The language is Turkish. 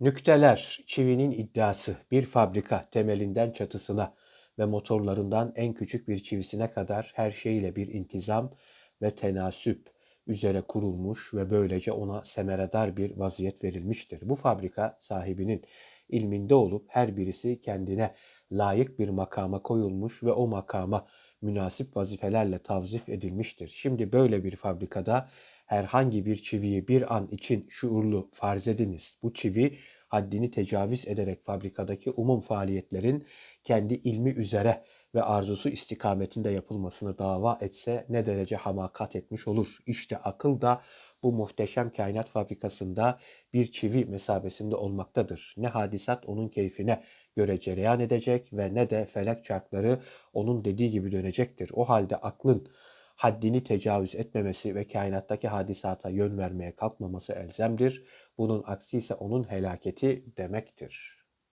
Nükteler, çivinin iddiası, bir fabrika temelinden çatısına ve motorlarından en küçük bir çivisine kadar her şeyle bir intizam ve tenasüp üzere kurulmuş ve böylece ona semeredar bir vaziyet verilmiştir. Bu fabrika sahibinin ilminde olup her birisi kendine layık bir makama koyulmuş ve o makama münasip vazifelerle tavzif edilmiştir. Şimdi böyle bir fabrikada herhangi bir çiviyi bir an için şuurlu farz ediniz. Bu çivi haddini tecavüz ederek fabrikadaki umum faaliyetlerin kendi ilmi üzere ve arzusu istikametinde yapılmasını dava etse ne derece hamakat etmiş olur. İşte akıl da bu muhteşem kainat fabrikasında bir çivi mesabesinde olmaktadır. Ne hadisat onun keyfine göre cereyan edecek ve ne de felek çarkları onun dediği gibi dönecektir. O halde aklın haddini tecavüz etmemesi ve kainattaki hadisata yön vermeye kalkmaması elzemdir. Bunun aksi ise onun helaketi demektir.